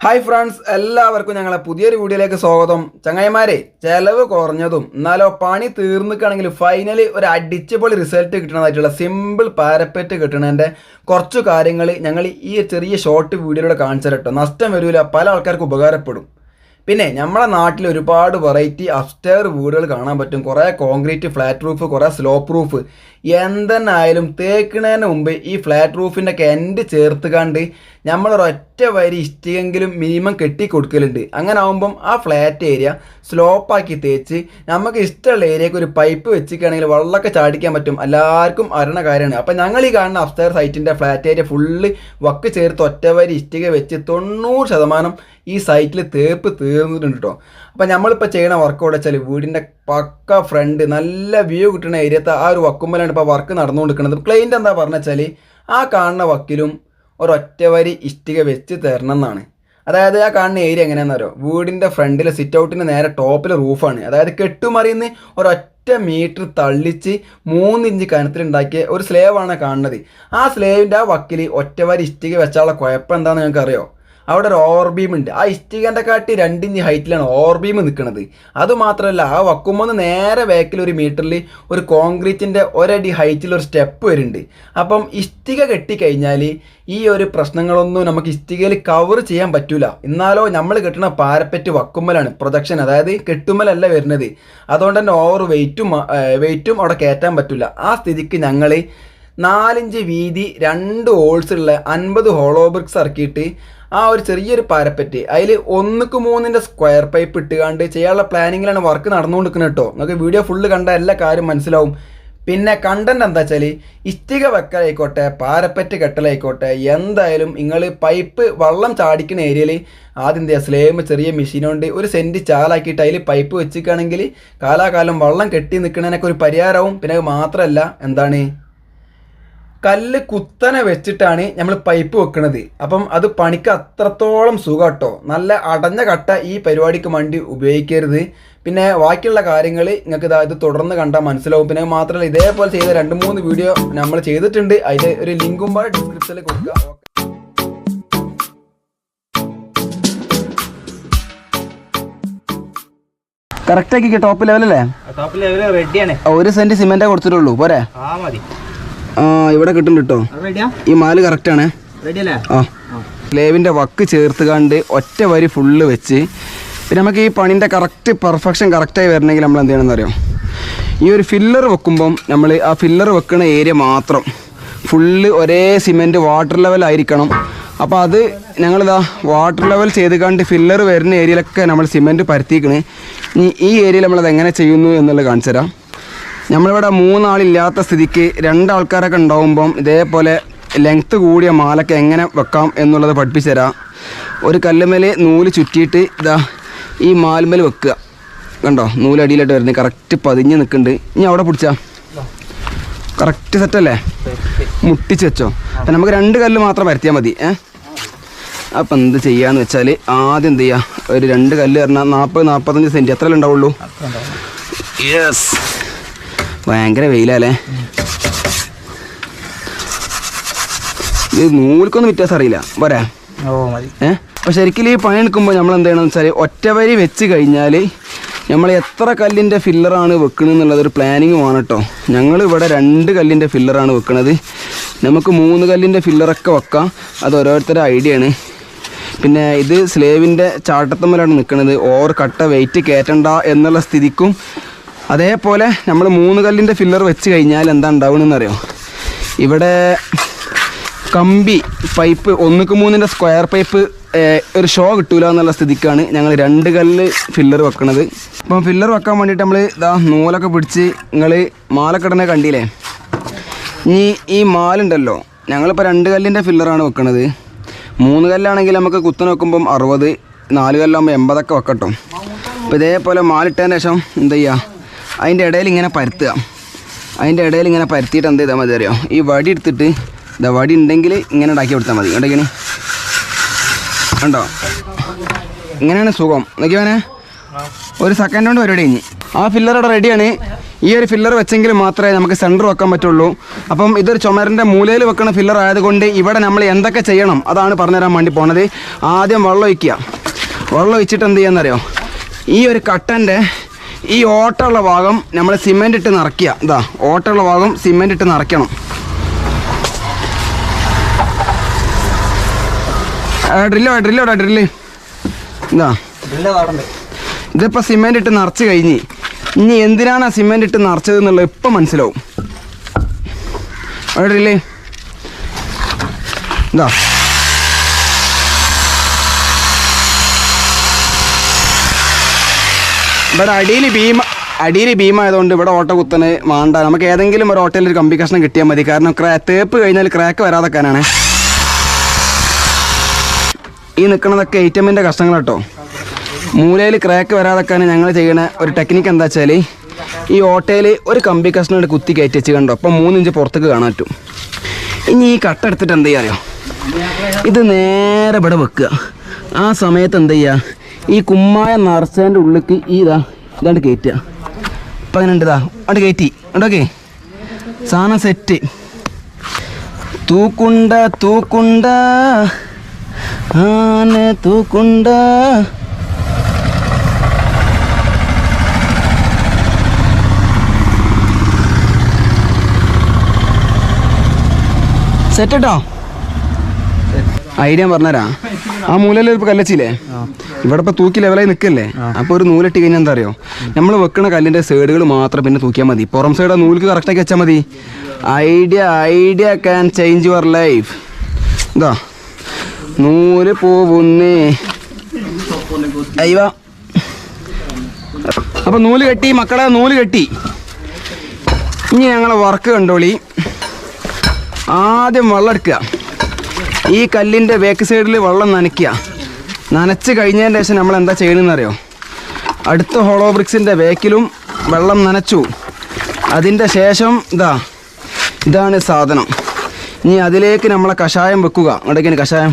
Hi friends എല്ലാവർക്കും ഞങ്ങളെ പുതിയൊരു വീഡിയോയിലേക്ക് സ്വാഗതം. ചങ്ങായിമാരെ ചെലവ് കുറഞ്ഞതും എന്നാലോ പണി തീർന്നിക്കുകയാണെങ്കിൽ ഫൈനലി ഒരു അടിച്ചുപൊളി റിസൾട്ട് കിട്ടണതായിട്ടുള്ള സിമ്പിൾ പാരപ്പറ്റ് കിട്ടണതിന്റെ കുറച്ച് കാര്യങ്ങൾ ഞങ്ങൾ ഈ ചെറിയ ഷോർട്ട് വീഡിയോയിലൂടെ കാണിച്ചു തരട്ടോ. നഷ്ടം വരില്ല പല ആൾക്കാർക്ക് ഉപകാരപ്പെടും. പിന്നെ നമ്മളെ നാട്ടിൽ ഒരുപാട് വെറൈറ്റി അപ്സ്റ്റെയർ വീടുകൾ കാണാൻ പറ്റും. കുറേ കോൺക്രീറ്റ് ഫ്ലാറ്റ് റൂഫ് കുറേ സ്ലോപ്പ് റൂഫ് എന്തെന്നായാലും തേക്കണതിന് മുമ്പ് ഈ ഫ്ലാറ്റ് റൂഫിന്റെ കെൻഡ് ചേർത്ത് കണ്ട് നമ്മളൊരൊറ്റ വരി ഇഷ്ടികെങ്കിലും മിനിമം കെട്ടി കൊടുക്കലുണ്ട് അങ്ങനെ ആകുമ്പം ആ ഫ്ലാറ്റ് ഏരിയ സ്ലോപ്പാക്കി തേച്ച് നമുക്ക് ഇഷ്ടമുള്ള ഏരിയക്ക് ഒരു പൈപ്പ് വെച്ചിക്കുകയാണെങ്കിൽ വെള്ളമൊക്കെ ചാടിക്കാൻ പറ്റും. എല്ലാവർക്കും അറിയണ കാര്യമാണ്. അപ്പം ഞങ്ങൾ ഈ കാണുന്ന അഫ്തർ സൈറ്റിന്റെ ഫ്ലാറ്റ് ഏരിയ ഫുള്ള് വക്ക് ചേർത്ത് ഒറ്റ വരി ഇഷ്ടിക വെച്ച് തൊണ്ണൂറ് ശതമാനം ഈ സൈറ്റിൽ തേപ്പ് തീർന്നിട്ടുണ്ട് കേട്ടോ അപ്പം നമ്മളിപ്പോൾ ചെയ്യണ വർക്ക് ഇവിടെ വെച്ചാൽ വീടിന്റെ പക്ക ഫ്രണ്ട് നല്ല വ്യൂ കിട്ടുന്ന ഏരിയത്തെ ആ ഒരു വക്കുമ്പലാണ് ഇപ്പോൾ വർക്ക് നടന്നുകൊണ്ടിരിക്കുന്നത്. ക്ലൈന്റ് എന്താ പറഞ്ഞു വെച്ചാൽ ആ കാണുന്ന വക്കിലും ഒരൊറ്റ വരി ഇഷ്ടിക വെച്ച് തരണം എന്നാണ് അതായത് ആ കാണുന്ന ഏരിയ എങ്ങനെയാണെന്നറിയോ വീടിന്റെ ഫ്രണ്ടിലെ സിറ്റ് ഔട്ടിന് നേരെ ടോപ്പിലെ റൂഫാണ്. അതായത് കെട്ടുമറിയുന്ന ഒരൊറ്റ മീറ്റർ തള്ളിച്ച് മൂന്ന് ഇഞ്ച് കനത്തിലുണ്ടാക്കിയ ഒരു സ്ലേവാണ് കാണുന്നത്. ആ സ്ലേവിന്റെ ആ വക്കിൽ ഒറ്റ വരി ഇഷ്ടിക വെച്ചാലുള്ള കുഴപ്പം എന്താണെന്ന് ഞങ്ങൾക്ക് അറിയോ അവിടെ ഒരു ഓവർ ബീം ഉണ്ട്. ആ ഇഷ്ടികന്റെ കാട്ടി രണ്ടിഞ്ച് ഹൈറ്റിലാണ് ഓവർ ബീം നിൽക്കുന്നത് അതുമാത്രമല്ല ആ വക്കുമ്പോൾ നേരെ ബാക്കിൽ ഒരു മീറ്ററിൽ ഒരു കോൺക്രീറ്റിന്റെ ഒരടി ഹൈറ്റിൽ ഒരു സ്റ്റെപ്പ് വരുന്നുണ്ട്. അപ്പം ഇഷ്ടിക കെട്ടിക്കഴിഞ്ഞാൽ ഈ ഒരു പ്രശ്നങ്ങളൊന്നും നമുക്ക് ഇഷ്ടികയിൽ കവർ ചെയ്യാൻ പറ്റൂല. എന്നാലോ നമ്മൾ കെട്ടുന്ന പാരപ്പറ്റ് വക്കുമ്മലാണ് പ്രൊജക്ഷൻ അതായത് കെട്ടുമ്മലല്ല വരുന്നത്. അതുകൊണ്ട് തന്നെ ഓവർ വെയിറ്റും വെയിറ്റും അവിടെ കയറ്റാൻ പറ്റില്ല ആ സ്ഥിതിക്ക് ഞങ്ങൾ നാലിഞ്ച് വീതി രണ്ട് ഹോൾസ് ഉള്ള അൻപത് ഹോളോ ബ്രിക്സ് ഇറക്കിയിട്ട് ആ ഒരു ചെറിയൊരു പാരപ്പറ്റ്. അതിൽ ഒന്നുക്ക് മൂന്നിന്റെ സ്ക്വയർ പൈപ്പ് ഇട്ടുകാണ്ട് ചെയ്യാനുള്ള പ്ലാനിങ്ങിലാണ് വർക്ക് നടന്നുകൊണ്ടിരിക്കുന്നത് കേട്ടോ. നിങ്ങൾക്ക് വീഡിയോ ഫുള്ള് കണ്ട എല്ലാ കാര്യം മനസ്സിലാവും. പിന്നെ കണ്ടന്റ് എന്താ വെച്ചാൽ ഇഷ്ടിക വെക്കലായിക്കോട്ടെ പാരപ്പറ്റ് കെട്ടലായിക്കോട്ടെ എന്തായാലും നിങ്ങൾ പൈപ്പ് വെള്ളം ചാടിക്കുന്ന ഏരിയയിൽ ആദ്യം എന്താ സ്ലേമ് ചെറിയ മെഷീനുണ്ട് ഒരു സെന്റ് ചാലാക്കിയിട്ട് അതിൽ പൈപ്പ് വെച്ചിരിക്കുകയാണെങ്കിൽ കാലാകാലം വെള്ളം കെട്ടി നിൽക്കുന്നതിനൊക്കെ ഒരു പരിഹാരവും പിന്നെ അത് മാത്രമല്ല എന്താണ്? കല്ല് കുത്തനെ വെച്ചിട്ടാണ് നമ്മൾ പൈപ്പ് വെക്കുന്നത് അപ്പം അത് പണിക്ക് അത്രത്തോളം സുഖം കേട്ടോ നല്ല അടഞ്ഞ കട്ട ഈ പരിപാടിക്ക് വേണ്ടി ഉപയോഗിക്കരുത്. പിന്നെ ബാക്കിയുള്ള കാര്യങ്ങൾ നിങ്ങൾക്ക് ഇതാ ഇത് തുടർന്ന് കണ്ടാൽ മനസ്സിലാവും. പിന്നെ മാത്രമല്ല ഇതേപോലെ ചെയ്ത രണ്ട് മൂന്ന് വീഡിയോ നമ്മൾ ചെയ്തിട്ടുണ്ട്. അതിന്റെ ഒരു ലിങ്കും പോലെ ഡിസ്ക്രിപ്ഷനിൽ കൊടുക്കുക കറക്റ്റ് ആക്കി ടോപ്പ് ലെവലല്ലേ? ടോപ്പ് ലെവൽ റെഡിയാണ് ഒരു സെന്റ് സിമെന്റേ കൊടുത്തിട്ടുള്ളൂ. പോരെ? ആ മതി. ആ ഇവിടെ കിട്ടുന്നുണ്ട് കേട്ടോ ഈ മാൽ കറക്റ്റ് ആണ്. ആ. സ്ലേവിന്റെ വക്ക് ചേർത്ത് കണ്ട് ഒറ്റ വരി ഫുള്ള് വെച്ച് പിന്നെ നമുക്ക് ഈ പണിന്റെ കറക്റ്റ് പെർഫെക്ഷൻ കറക്റ്റായി വരണമെങ്കിൽ നമ്മൾ എന്ത് ചെയ്യണമെന്ന് അറിയാം? ഈ ഒരു ഫില്ലർ വെക്കുമ്പം നമ്മൾ ആ ഫില്ലർ വെക്കുന്ന ഏരിയ മാത്രം ഫുള്ള് ഒരേ സിമെന്റ് വാട്ടർ ലെവൽ ആയിരിക്കണം. അപ്പോൾ അത് ഞങ്ങളിതാ വാട്ടർ ലെവൽ ചെയ്ത് കണ്ട് ഫില്ലർ വരുന്ന ഏരിയയിലൊക്കെ നമ്മൾ സിമെന്റ് പരത്തിക്കണ് ഇനി ഈ ഏരിയയിൽ നമ്മളത് എങ്ങനെ ചെയ്യുന്നു എന്നുള്ളത് കാണിച്ചു തരാം നമ്മളിവിടെ മൂന്നാളില്ലാത്ത സ്ഥിതിക്ക് രണ്ടാൾക്കാരൊക്കെ ഉണ്ടാവുമ്പം ഇതേപോലെ ലെങ്ത്ത് കൂടിയ മാലൊക്കെ എങ്ങനെ വെക്കാം എന്നുള്ളത് പഠിപ്പിച്ചു തരാം. ഒരു കല്ലുമേൽ നൂൽ ചുറ്റിയിട്ട് ഇതാ ഈ മാലുമേൽ വെക്കുക. കണ്ടോ? നൂലടിയിലായിട്ട് വരുന്നത്. കറക്റ്റ് പതിഞ്ഞ് നിൽക്കുന്നുണ്ട്. ഇനി അവിടെ പിടിച്ചാ. കറക്റ്റ് സെറ്റല്ലേ മുട്ടിച്ച് വെച്ചോ. അപ്പം നമുക്ക് രണ്ട് കല്ല് മാത്രം വരുത്തിയാൽ മതി. ഏ? അപ്പം എന്ത് ചെയ്യാന്ന് വെച്ചാൽ ആദ്യം എന്ത് ചെയ്യുക ഒരു രണ്ട് കല്ല് പറഞ്ഞാൽ നാൽപ്പത് നാൽപ്പത്തഞ്ച് സെന്റ് എത്ര ഉണ്ടാവുള്ളൂ? യെസ് ഭയങ്കര വെയിലല്ലേ? ഇത് നൂൽക്കൊന്നും വ്യത്യാസം അറിയില്ല. പോരാ. ഏ? അപ്പോൾ ശരിക്കും ഈ പണി എടുക്കുമ്പോൾ നമ്മൾ എന്ത് ചെയ്യണമെന്ന് വെച്ചാൽ ഒറ്റവരി വെച്ച് കഴിഞ്ഞാൽ നമ്മൾ എത്ര കല്ലിന്റെ ഫില്ലറാണ് വെക്കുന്നത് എന്നുള്ളത് ഒരു പ്ലാനിങ് ആണ് കേട്ടോ ഞങ്ങൾ ഇവിടെ രണ്ട് കല്ലിന്റെ ഫില്ലറാണ് വെക്കുന്നത് നമുക്ക് മൂന്ന് കല്ലിന്റെ ഫില്ലറൊക്കെ വെക്കാം. അത് ഓരോരുത്തരുടെ ഐഡിയ ആണ്. പിന്നെ ഇത് സ്ലേവിന്റെ ചാട്ടത്തമ്മലാണ് നിൽക്കുന്നത് ഓവർ കട്ട വെയിറ്റ് കയറ്റണ്ട എന്നുള്ള സ്ഥിതിക്കും അതേപോലെ നമ്മൾ മൂന്ന് കല്ലിന്റെ ഫില്ലർ വെച്ച് കഴിഞ്ഞാൽ എന്താ ഉണ്ടാവണമെന്നറിയോ ഇവിടെ കമ്പി പൈപ്പ് ഒന്നുക്ക് മൂന്നിന്റെ സ്ക്വയർ പൈപ്പ് ഒരു ഷോ കിട്ടൂല എന്നുള്ള സ്ഥിതിക്കാണ് ഞങ്ങൾ രണ്ട് കല്ല് ഫില്ലർ വെക്കണത്. അപ്പം ഫില്ലർ വെക്കാൻ വേണ്ടിയിട്ട് നമ്മൾ ഇതാ നൂലൊക്കെ പിടിച്ച് നിങ്ങൾ മാലക്കിടനെ കണ്ടില്ലേ? ഇനി ഈ മാലുണ്ടല്ലോ ഞങ്ങളിപ്പോൾ രണ്ട് കല്ലിന്റെ ഫില്ലറാണ് വെക്കണത്. മൂന്ന് കല്ലാണെങ്കിൽ നമുക്ക് കുത്തനെ വെക്കുമ്പം അറുപത് നാല് കല്ലാകുമ്പോൾ എൺപതൊക്കെ വെക്കട്ടോ. അപ്പോൾ ഇതേപോലെ മാലിട്ടതിന് ശേഷം എന്ത് ചെയ്യുക അതിന്റെ ഇടയിൽ ഇങ്ങനെ പരത്തുക. അതിന്റെ ഇടയിൽ ഇങ്ങനെ പരത്തിയിട്ട് എന്ത് ചെയ്താൽ മതി അറിയോ? ഈ വടി എടുത്തിട്ട് ഇതാ വടി ഉണ്ടെങ്കിൽ ഇങ്ങനെ ഉണ്ടാക്കി കൊടുത്താൽ മതി. ഉണ്ടെങ്കിൽ ഉണ്ടോ ഇങ്ങനെയാണ് സുഖം. നോക്കിയവനെ ഒരു സെക്കൻഡ് കൊണ്ട് പരിപാടി കഴിഞ്ഞ്. ആ ഫില്ലർ അവിടെ റെഡിയാണ് ഈ ഒരു ഫില്ലർ വെച്ചെങ്കിൽ മാത്രമേ നമുക്ക് സെന്റർ വെക്കാൻ പറ്റുള്ളൂ. അപ്പം ഇതൊരു ചുമരിന്റെ മൂലയിൽ വെക്കുന്ന ഫില്ലർ ആയതുകൊണ്ട് ഇവിടെ നമ്മൾ എന്തൊക്കെ ചെയ്യണം അതാണ് പറഞ്ഞുതരാൻ വേണ്ടി പോണത്. ആദ്യം വെള്ളം ഒഴിക്കുക. വെള്ളം ഒഴിച്ചിട്ട് എന്ത് ചെയ്യാന്നറിയോ? ഈ ഒരു കട്ടന്റെ ഈ ഓട്ടമുള്ള ഭാഗം നമ്മൾ സിമെന്റ് ഇട്ട് നിറയ്ക്കുക. ഇതാ ഓട്ടമുള്ള ഭാഗം സിമെന്റ് ഇട്ട് നിറയ്ക്കണം. ഡ്രില്ലോ ഡ്രില്ലോടാ ഡ്രില്ല് ഇതാ. ഇതിപ്പോൾ സിമെന്റ് ഇട്ട് നിറച്ച് കഴിഞ്ഞ്. ഇനി എന്തിനാണ് ആ സിമെന്റ് ഇട്ട് നിറച്ചത് എന്നുള്ളത് ഇപ്പം മനസ്സിലാവും. ഡ്രില്ലേ ഇതാ. ഇവിടെ അടിയിൽ ഭീമ അടിയിൽ ഭീമായതുകൊണ്ട് ഇവിടെ ഓട്ട കുത്തന് വേണ്ട. നമുക്ക് ഏതെങ്കിലും ഒരു ഓട്ടയിൽ ഒരു കമ്പി കഷ്ണം കിട്ടിയാൽ മതി. കാരണം ക്രാ തേപ്പ് കഴിഞ്ഞാൽ ക്രാക്ക് വരാതെക്കാനാണ്. ഈ നിൽക്കുന്നതൊക്കെ ഐറ്റമിന്റെ കഷ്ണങ്ങൾ കേട്ടോ മൂലയിൽ ക്രാക്ക് വരാതെക്കാൻ ഞങ്ങൾ ചെയ്യുന്ന ഒരു ടെക്നിക്ക് എന്താ വെച്ചാൽ ഈ ഓട്ടയിൽ ഒരു കമ്പി കഷ്ണം കുത്തി കയറ്റി വെച്ച് കണ്ടോ? അപ്പം മൂന്നിഞ്ച് പുറത്തേക്ക് കാണാൻ പറ്റും. ഇനി ഈ കട്ട എടുത്തിട്ട് എന്ത് ചെയ്യാറിയോ ഇത് നേരെ ഇവിടെ വെക്കുക. ആ സമയത്ത് എന്ത് ചെയ്യുക ഈ കുമ്മായ നർസേന്റെ ഉള്ളിക്ക് ഈ ഇതാ ഇതാണ്ട് കയറ്റുക ഇപ്പം അങ്ങനെ ഉണ്ട് ഇതാ അവിടെ കയറ്റി ഉണ്ടോക്കെ സാധനം സെറ്റ് തൂക്കുണ്ട തൂക്കുണ്ട ആന തൂക്കുണ്ട. സെറ്റ് കേട്ടോ ഐഡിയ പറഞ്ഞരാ ആ മൂലയിൽ ഇപ്പൊ കല്ലച്ചില്ലേ ഇവിടെ ഇപ്പൊ തൂക്കി ലെവലായി നിൽക്കല്ലേ അപ്പൊ ഒരു നൂലിട്ട് കഴിഞ്ഞാൽ എന്താ അറിയോ? നമ്മൾ വെക്കണ കല്ലിന്റെ സൈഡുകൾ മാത്രം പിന്നെ തൂക്കിയാൽ മതി. പുറം സൈഡ് ആ നൂലിക്ക് കറക്റ്റാക്കി വെച്ചാൽ മതി. Idea idea can change your life ഇതാ. നൂൽ പോവുന്നേ. അയ്യോ. അപ്പൊ നൂൽ കെട്ടി മക്കളെ നൂൽ കെട്ടി. ഇനി ഞങ്ങളെ വർക്ക് കണ്ടോളി. ആദ്യം വെള്ളം എടുക്കുക. ഈ കല്ലിന്റെ ബാക്ക് സൈഡിൽ വെള്ളം നനയ്ക്കുക നനച്ച് കഴിഞ്ഞതിന് ശേഷം നമ്മൾ എന്താ ചെയ്യണമെന്ന് അറിയോ? അടുത്ത ഹോളോ ബ്രിക്സിന്റെ ബാക്കിലും വെള്ളം നനച്ചു. അതിന്റെ ശേഷം ഇതാ ഇതാണ് സാധനം. ഇനി അതിലേക്ക് നമ്മളെ കഷായം വെക്കുക. ഇടയ്ക്കിന് കഷായം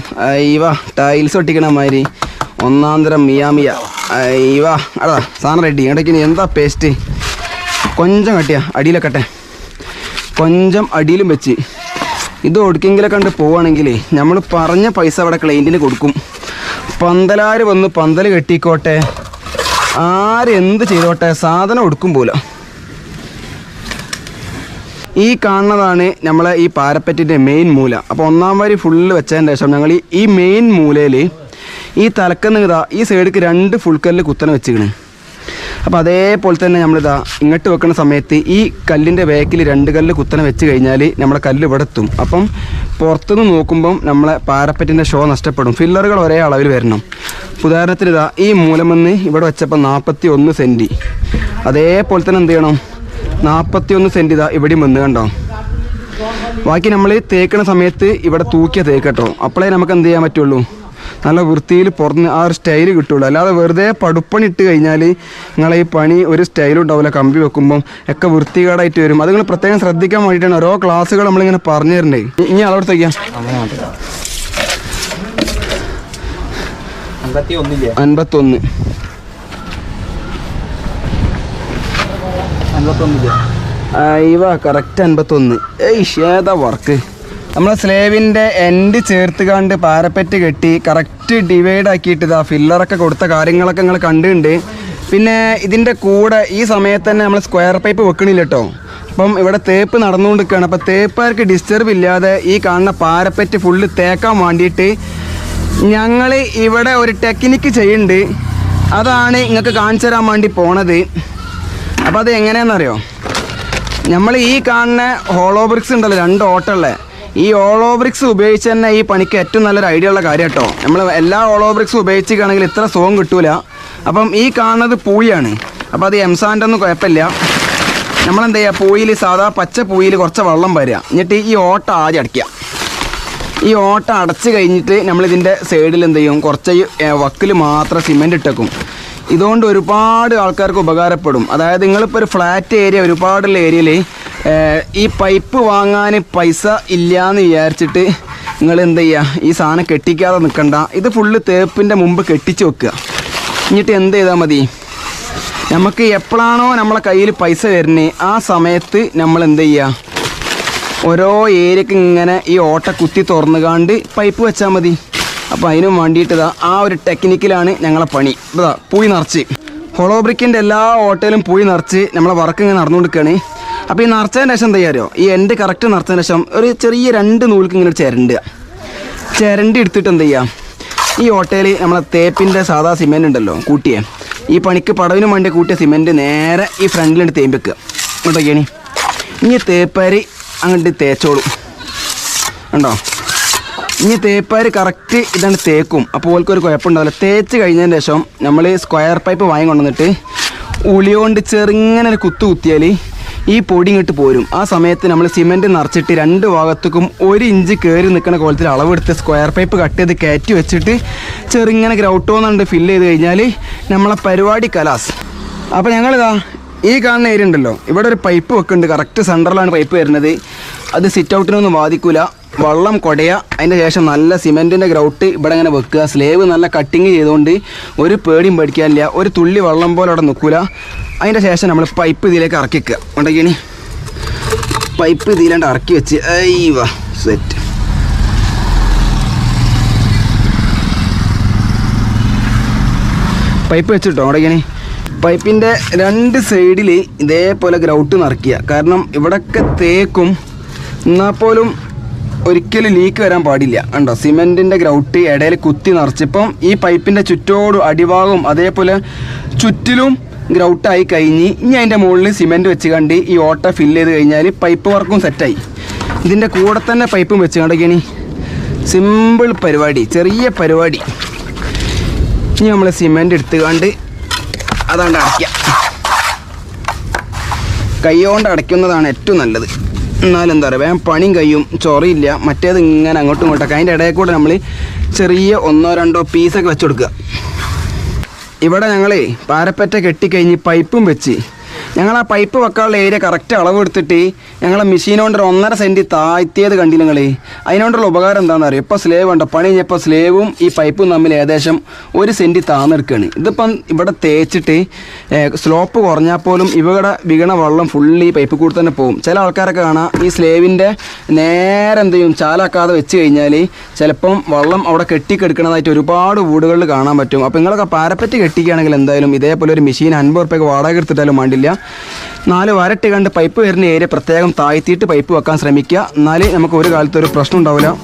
ഇവ ടൈൽസ് ഒട്ടിക്കണ മാതിരി. ഒന്നാം തരം മിയാമിയ ഇവ അടാ സാധനം റെഡി ഇടയ്ക്കിന് എന്താ പേസ്റ്റ് കൊഞ്ചം കട്ടിയ അടിയിലൊക്കട്ടെ കൊഞ്ചം അടിയിലും വെച്ച്. ഇത് ഒടുക്കെങ്കിലും കണ്ട് പോവുകയാണെങ്കിൽ നമ്മൾ പറഞ്ഞ പൈസ അവിടെ ക്ലൈന്റിന് കൊടുക്കും. പന്തലാര് വന്ന് പന്തൽ കെട്ടിക്കോട്ടെ? ആരെന്ത് ചെയ്തോട്ടെ? സാധനം ഒടുക്കും പോല. ഈ കാണുന്നതാണ് നമ്മളെ ഈ പാരപ്പറ്റിന്റെ മെയിൻ മൂല. അപ്പോൾ ഒന്നാം വരി ഫുള്ള് വെച്ചതിന് ശേഷം ഞങ്ങൾ ഈ- മെയിൻ മൂലയിൽ ഈ തലക്കെന്ന് ഈ സൈഡിലേക്ക് രണ്ട് ഫുൾ കല്ല് കുത്തനെ വെച്ചിക്കണ് അപ്പോൾ അതേപോലെ തന്നെ നമ്മളിതാ ഇങ്ങോട്ട് വെക്കുന്ന സമയത്ത് ഈ കല്ലിന്റെ ബാക്കിൽ രണ്ട് കല്ല് കുത്തനെ വെച്ച് കഴിഞ്ഞാൽ നമ്മളെ കല്ല് ഇവിടെ എത്തും. അപ്പം പുറത്തുനിന്ന് നോക്കുമ്പം നമ്മളെ പാരപ്പറ്റിന്റെ ഷോ നഷ്ടപ്പെടും. ഫില്ലറുകൾ ഒരേ അളവിൽ വരണം. ഉദാഹരണത്തിന് ഇതാ ഈ മൂലമെന്ന് ഇവിടെ വെച്ചപ്പോൾ നാൽപ്പത്തി ഒന്ന് സെന്റി അതേപോലെ തന്നെ എന്ത് ചെയ്യണം? നാൽപ്പത്തി ഒന്ന് സെന്റ് ഇതാ ഇവിടെയും വന്ന് കണ്ടോ? ബാക്കി നമ്മൾ തേക്കണ സമയത്ത് ഇവിടെ തൂക്കിയ തേക്കട്ടോ അപ്പോഴേ നമുക്ക് എന്ത് ചെയ്യാൻ പറ്റുള്ളൂ? നല്ല വൃത്തിയിൽ പുറന്ന് ആ ഒരു സ്റ്റൈൽ കിട്ടുള്ളൂ. അല്ലാതെ വെറുതെ പടുപ്പണി ഇട്ട് കഴിഞ്ഞാൽ നിങ്ങളെ ഈ പണി ഒരു സ്റ്റൈലും ഉണ്ടാവില്ല. കമ്പി വെക്കുമ്പം ഒക്കെ വൃത്തികേടായിട്ട് വരും. അത് നിങ്ങൾ പ്രത്യേകം ശ്രദ്ധിക്കാൻ വേണ്ടിയിട്ടാണ് ഓരോ ക്ലാസ്സുകൾ നമ്മളിങ്ങനെ പറഞ്ഞു തരണ്ടേ ഇനി അളവെടുത്ത് വയ്ക്കാം അൻപത്തൊന്ന്. ഇവ കറക്റ്റ് അൻപത്തൊന്ന്. ഏയ് ഏതാ വർക്ക് നമ്മളെ സ്ലേവിന്റെ എൻഡ് ചേർത്ത് കണ്ട് പാരപ്പറ്റ് കെട്ടി കറക്റ്റ് ഡിവൈഡ് ആക്കിയിട്ട് ഇതാ ഫില്ലറൊക്കെ കൊടുത്ത കാര്യങ്ങളൊക്കെ നിങ്ങൾ കണ്ടിട്ടുണ്ട് പിന്നെ ഇതിന്റെ കൂടെ ഈ സമയത്ത് തന്നെ നമ്മൾ സ്ക്വയർ പൈപ്പ് വെക്കണില്ല കേട്ടോ അപ്പം ഇവിടെ തേപ്പ് നടന്നുകൊണ്ടിരിക്കുകയാണ്. അപ്പോൾ തേപ്പുകാർക്ക് ഡിസ്റ്റർബ് ഇല്ലാതെ ഈ കാണുന്ന പാരപ്പറ്റ് ഫുള്ള് തേക്കാൻ വേണ്ടിയിട്ട് ഞങ്ങൾ ഇവിടെ ഒരു ടെക്നിക്ക് ചെയ്യുന്നുണ്ട്. അതാണ് നിങ്ങൾക്ക് കാണിച്ചു തരാൻ വേണ്ടി പോണത്. അപ്പോൾ അത് എങ്ങനെയാണെന്നറിയോ? നമ്മൾ ഈ കാണുന്ന ഹോളോ ബ്രിക്സ് ഉണ്ടല്ലോ രണ്ട് ഓട്ടമുള്ള ഈ ഓളോബ്രിക്സ് ഉപയോഗിച്ച് തന്നെ ഈ പണിക്ക് ഏറ്റവും നല്ലൊരു ഐഡിയ ഉള്ള കാര്യം കേട്ടോ. നമ്മൾ എല്ലാ ഹോളോ ബ്രിക്സും ഉപയോഗിച്ചിരിക്കുകയാണെങ്കിൽ ഇത്ര സുഖം കിട്ടൂല. അപ്പം ഈ കാണുന്നത് പൂയാണ്. അപ്പം അത് എംസാന്റെ ഒന്നും കുഴപ്പമില്ല. നമ്മളെന്താ ചെയ്യുക? പൂയിൽ സാധാ പച്ച പൂയിൽ കുറച്ച് വെള്ളം വരിക. എന്നിട്ട് ഈ ഓട്ട ആദ്യം അടയ്ക്കുക. ഈ ഓട്ട അടച്ച് കഴിഞ്ഞിട്ട് നമ്മളിതിന്റെ സൈഡിൽ എന്ത് ചെയ്യും? കുറച്ച് വക്കിൽ മാത്രം സിമെന്റ് ഇട്ടേക്കും. ഇതുകൊണ്ട് ഒരുപാട് ആൾക്കാർക്ക് ഉപകാരപ്പെടും. അതായത് നിങ്ങളിപ്പോൾ ഒരു ഫ്ലാറ്റ് ഏരിയ ഒരുപാടുള്ള ഏരിയയിൽ ഈ പൈപ്പ് വാങ്ങാൻ പൈസ ഇല്ല എന്ന് വിചാരിച്ചിട്ട് നിങ്ങൾ എന്ത് ചെയ്യുക ഈ സാധനം കെട്ടിക്കാതെ നിൽക്കണ്ട ഇത് ഫുള്ള് തേപ്പിന്റെ മുമ്പ് കെട്ടിച്ച് വെക്കുക. എന്നിട്ട് എന്ത് ചെയ്താൽ മതി? നമുക്ക് എപ്പോഴാണോ നമ്മളെ കയ്യിൽ പൈസ വരുന്നത് ആ സമയത്ത് നമ്മൾ എന്ത് ചെയ്യുക ഓരോ ഏരിയക്ക് ഇങ്ങനെ ഈ ഓട്ട കുത്തി തുറന്നുകാണ്ട് പൈപ്പ് വെച്ചാൽ മതി. അപ്പോൾ അതിനും വേണ്ടിയിട്ട് ആ ഒരു ടെക്നിക്കിലാണ് ഞങ്ങളെ പണി. ഇതാ പൂയി നിറച്ച്. ഹോളോബ്രിക്കിന്റെ എല്ലാ ഓട്ടയിലും പൂയി നിറച്ച് നമ്മളെ വർക്ക് ഇങ്ങനെ നടന്നുകൊടുക്കുകയാണ് അപ്പോൾ ഈ നിറച്ചതിന് ശേഷം എന്താ അറിയോ ഈ എന്റെ കറക്റ്റ് നിറച്ചതിന് ശേഷം ഒരു ചെറിയ രണ്ട് നൂൽക്ക് ഇങ്ങനെ ചിരണ്ടുക ചിരണ്ടി. എടുത്തിട്ട് എന്ത് ചെയ്യാം? ഈ ഓട്ടയിൽ നമ്മളെ തേപ്പിന്റെ സാധാ സിമെന്റ് ഉണ്ടല്ലോ കൂട്ടിയേ. ഈ പണിക്ക് പടവിന് വേണ്ടി കൂട്ടിയ സിമെന്റ് നേരെ ഈ ഫ്രണ്ടിലിട്ട് തേമ്പിക്കുക ഇങ്ങോട്ടൊക്കെയാണ് ഇനി. തേപ്പാരി അങ്ങോട്ട് തേച്ചോളും. ഉണ്ടോ ഇനി തേപ്പാരി കറക്റ്റ് ഇതാണ് തേക്കും. അപ്പോൾ ഒരു കുഴപ്പമുണ്ടാവില്ല. തേച്ച് കഴിഞ്ഞതിന് ശേഷം നമ്മൾ സ്ക്വയർ പൈപ്പ് വാങ്ങി കൊണ്ടുവന്നിട്ട് ഉളിയോണ്ട് ചെറുങ്ങനെ ഒരു കുത്തു കുത്തിയാൽ ഈ പൊടി പോരും. ആ സമയത്ത് നമ്മൾ സിമെന്റ് നിറച്ചിട്ട് രണ്ട് ഭാഗത്തേക്കും ഒരു ഇഞ്ച് കയറി നിൽക്കുന്ന കോലത്തിൽ അളവെടുത്ത് സ്ക്വയർ പൈപ്പ് കട്ട് ചെയ്ത് കയറ്റി വെച്ചിട്ട് ചെറുങ്ങനെ ഗ്രൗട്ടോന്നുണ്ട് ഫില്ല് ചെയ്ത് കഴിഞ്ഞാൽ നമ്മളെ പരിപാടി കലാസ്. അപ്പോൾ ഞങ്ങളിതാ ഈ കാണുന്ന ഏരിയ ഉണ്ടല്ലോ. ഇവിടെ ഒരു പൈപ്പ് വെക്കുന്നുണ്ട്. കറക്റ്റ് സെന്ററിലാണ് പൈപ്പ് വരുന്നത്. അത് സിറ്റ് ഔട്ടിനൊന്നും ബാധിക്കില്ല വെള്ളം കൊടയ അതിന്റെ ശേഷം നല്ല സിമെന്റിന്റെ ഗ്രൗട്ട് ഇവിടെ ഇങ്ങനെ വെക്കുക. സ്ലേവ് നല്ല കട്ടിങ് ചെയ്തുകൊണ്ട് ഒരു പേടിയും പേടിക്കാനില്ല. ഒരു തുള്ളി വള്ളം പോലെ അവിടെ നിൽക്കില്ല അതിന്റെ ശേഷം നമ്മൾ പൈപ്പ് ഇതിലേക്ക് ഇറക്കിക്കുക ഉണ്ടെങ്കിൽ പൈപ്പ് ഇതിലാണ്ട് ഇറക്കി വെച്ച് അയ്യവ സെറ്റ് പൈപ്പ് വെച്ചിട്ടോ? ഇങ്ങനെ പൈപ്പിന്റെ രണ്ട് സൈഡിൽ ഇതേപോലെ ഗ്രൗട്ട് നിറയ്ക്കുക. കാരണം ഇവിടൊക്കെ തേക്കും എന്നാൽ പോലും ഒരിക്കലും ലീക്ക് വരാൻ പാടില്ല. കണ്ടോ? സിമെന്റിന്റെ ഗ്രൗട്ട് ഇടയിൽ കുത്തി നിറച്ചിപ്പം ഈ പൈപ്പിന്റെ ചുറ്റോടും അടിഭാഗവും അതേപോലെ ചുറ്റിലും ഗ്രൗട്ടായി കഴിഞ്ഞ് ഇനി അതിന്റെ മുകളിൽ സിമെന്റ് വെച്ച് കണ്ടി ഈ ഓട്ട ഫില്ല് ചെയ്ത് കഴിഞ്ഞാൽ പൈപ്പ് വർക്കും സെറ്റായി ഇതിന്റെ കൂടെ തന്നെ പൈപ്പും വെച്ച് കണ്ടൊക്കെയാണ്. സിമ്പിൾ പരിപാടി ചെറിയ പരിപാടി. ഇനി നമ്മൾ സിമെന്റ് എടുത്തുകൊണ്ട് അതുകൊണ്ട് അടയ്ക്കുക കൈ കൊണ്ട് അടയ്ക്കുന്നതാണ് ഏറ്റവും നല്ലത്. എന്നാലും എന്താ പറയുക വേഗം പണിയും കയ്യും ചൊറയില്ല മറ്റേത് ഇങ്ങനെ അങ്ങോട്ടും ഇങ്ങോട്ടൊക്കെ. അതിന്റെ ഇടയിൽ കൂടെ നമ്മൾ ചെറിയ ഒന്നോ രണ്ടോ പീസൊക്കെ വെച്ച് കൊടുക്കുക. ഇവിടെ ഞങ്ങളേ പാരപ്പറ്റ കെട്ടിക്കഴിഞ്ഞ് പൈപ്പും വെച്ച് ഞങ്ങൾ ആ പൈപ്പ് വെക്കാനുള്ള ഏരിയ കറക്റ്റ് അളവ് എടുത്തിട്ട് ഞങ്ങൾ മെഷീൻ കൊണ്ട് ഒന്നര സെന്റ് താഴ്ത്തിയത് കണ്ടില്ല നിങ്ങൾ അതിനോണ്ടുള്ള ഉപകാരം എന്താണെന്ന് അറിയാം ഇപ്പോൾ സ്ലേവ് ഉണ്ടോ? പണി കഴിഞ്ഞപ്പോൾ സ്ലേവും ഈ പൈപ്പും തമ്മിൽ ഏകദേശം ഒരു സെന്റ് താന്നെടുക്കുകയാണ് ഇതിപ്പം ഇവിടെ തേച്ചിട്ട് സ്ലോപ്പ് കുറഞ്ഞാൽ പോലും ഇവിടെ വീണ വെള്ളം ഫുള്ള് ഈ പൈപ്പ് കൂടി തന്നെ പോകും. ചില ആൾക്കാരൊക്കെ കാണാം ഈ സ്ലേവിന്റെ നേരെ എന്ത് ചെയ്യും? ചാലാക്കാതെ വെച്ച് കഴിഞ്ഞാൽ ചിലപ്പം വെള്ളം അവിടെ കെട്ടിക്കെടുക്കണതായിട്ട് ഒരുപാട് വീടുകളിൽ കാണാൻ പറ്റും. അപ്പോൾ നിങ്ങളൊക്കെ പാരപ്പറ്റ് കെട്ടിക്കുകയാണെങ്കിൽ എന്തായാലും ഇതേപോലെ ഒരു മെഷീൻ അൻപത് റുപ്യക്ക് വാടക എടുത്തിട്ടാലും വേണ്ടില്ല. നാല് വരട്ടി കണ്ട് പൈപ്പ് വരുന്ന ഏരിയ പ്രത്യേകം താഴ്ത്തിയിട്ട് പൈപ്പ് വെക്കാൻ ശ്രമിക്കുക. എന്നാലേ നമുക്ക് ഒരു കാലത്ത് ഒരു പ്രശ്നം ഉണ്ടാവില്ല.